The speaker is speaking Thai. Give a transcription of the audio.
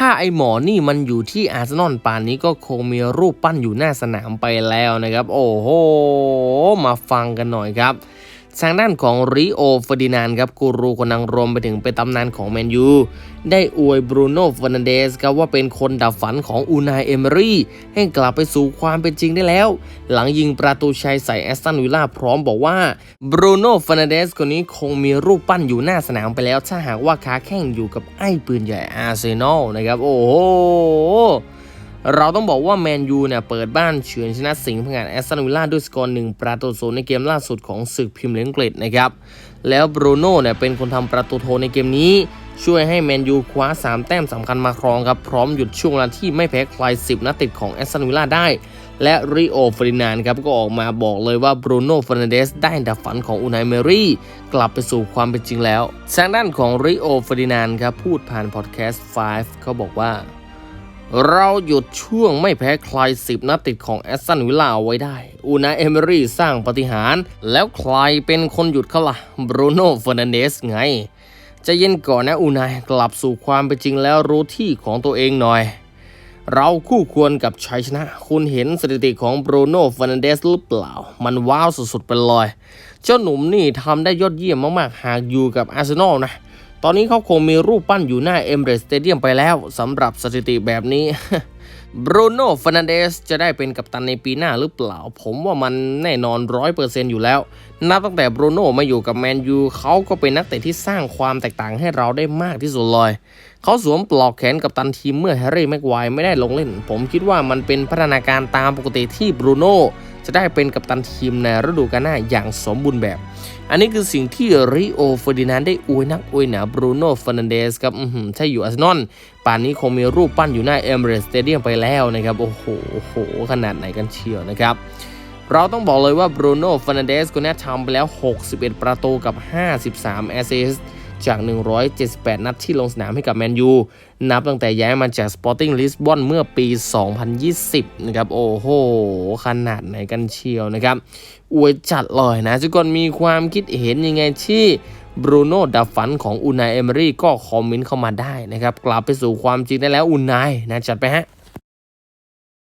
ถ้าไอหมอนี่มันอยู่ที่อาร์เซนอลป่านนี้ก็คงมีรูปปั้นอยู่หน้าสนามไปแล้วนะครับ โอ้โห มาฟังกันหน่อยครับ ทางด้านของริโอเฟอร์ดินานครับกูรูคนนังรวมไปถึงเป็นตำนานของแมนยูได้อวยบรูโน่เฟอร์นันเดสครับว่าเป็นคนดับฝันของอูนายเอเมรี่ให้กลับไปสู่ความเป็นจริงได้แล้ว หลังยิงประตูชัยใส่แอสตันวิลล่าพร้อมบอกว่าบรูโน่เฟอร์นันเดสคนนี้คงมีรูปปั้นอยู่หน้าสนามไปแล้ว ถ้าหากว่าคาแข่งอยู่กับไอ้ปืนใหญ่อาร์เซนอลนะครับ โอ้โห เราต้องบอกว่าแมนยูเนี่ยเปิดบ้านเฉือนชนะสิงห์พงานแอสตันวิลล่าด้วยสกอร์หนึ่งประตูศูนย์ในเกมล่าสุดของศึกพรีเมียร์ลีกอังกฤษนะครับแล้วบรูโน่เนี่ยเป็นคนทำประตูโทในเกมนี้ ช่วยให้แมนยูคว้า 3 แต้มสำคัญมาครองครับ พร้อมหยุดช่วงเวลาที่ไม่แพ้ใคร 10 นัดติดของแอสตันวิลล่าได้ และริโอฟรดินานครับก็ออกมาบอกเลยว่าบรูโน่ฟรนันเดสได้ดับฝันของอูนายเมรี่กลับไปสู่ความเป็นจริงแล้วทางด้านของริโอฟรดินานครับพูดผ่านพอดแคสต์5เขาบอกว่า เราหยุดช่วงไม่แพ้ใคร10นัดติดของแอสตันวิลล่าเอาไว้ได้ อูนาเอเมรี่สร้างปฏิหาร แล้วใครเป็นคนหยุดเขาล่ะบรูโน่เฟอร์นันเดสไง จะเย็นก่อนนะอูนายกลับสู่ความเป็นจริงแล้วรู้ที่ของตัวเองหน่อย เราคู่ควรกับชัยชนะ คุณเห็นสถิติของบรูโน่เฟอร์นันเดสหรือเปล่า มันว้าวสุดๆไปเลย เจ้าหนุ่มนี่ทำได้ยอดเยี่ยมมากๆ หากอยู่กับอาร์เซนอลนะ ตอนนี้เขาคงมีรูปปั้นอยู่หน้าเอมเรสสเตเดียมไปแล้วสำหรับสถิติแบบนี้บรูโน่ฟร์นันเดสจะได้เป็นกัปตันในปีหน้าหรือเปล่า ผมว่ามันแน่นอนร้อยเปอร์เซนต์อยู่แล้ว นับตั้งแต่บรูโน่มาอยู่กับแมนยูเขาก็เป็นนักเตะที่สร้างความแตกต่างให้เราได้มากที่สุดเลย เขาสวมปลอกแขนกับตันทีมเมื่อแฮร์รี่แม็กไวร์ไม่ได้ลงเล่น ผมคิดว่ามันเป็นพัฒนาการตามปกติที่บรูโน่ จะได้เป็นกัปตันทีมในฤดูกาลหน้าอย่างสมบูรณ์แบบ อันนี้คือสิ่งที่ริโอเฟอร์ดินานได้อวยนักอวยหนาบรูโน่เฟอร์นันเดสครับอือหือถ้าอยู่อาร์เซนอลป่านนี้คงมีรูปปั้นอยู่หน้าเอมเรสสเตเดียมไปแล้วนะครับ โอ้โหโอ้โห ขนาดไหนกันเชียวนะครับเราต้องบอกเลยว่าบรูโน่เฟอร์นันเดสคนนี้ทำไปแล้ว 61 ประตูกับ 53 แอสซิสต์ จาก 178 นัดที่ลงสนามให้กับแมนยูนับตั้งแต่ย้ายมาจาก Sporting Lisbon เมื่อปี 2020 นะครับ โอ้โห ขนาดไหนกันเชียวนะครับ อวยจัดเลยนะ ทุกคนมีความคิดเห็นยังไงที่บรูโน่ดับฝันของอูนายเอมรี่ก็คอมเมนต์เข้ามาได้นะครับ กลับไปสู่ความจริงได้แล้วอูนายนะ จัดไปฮะ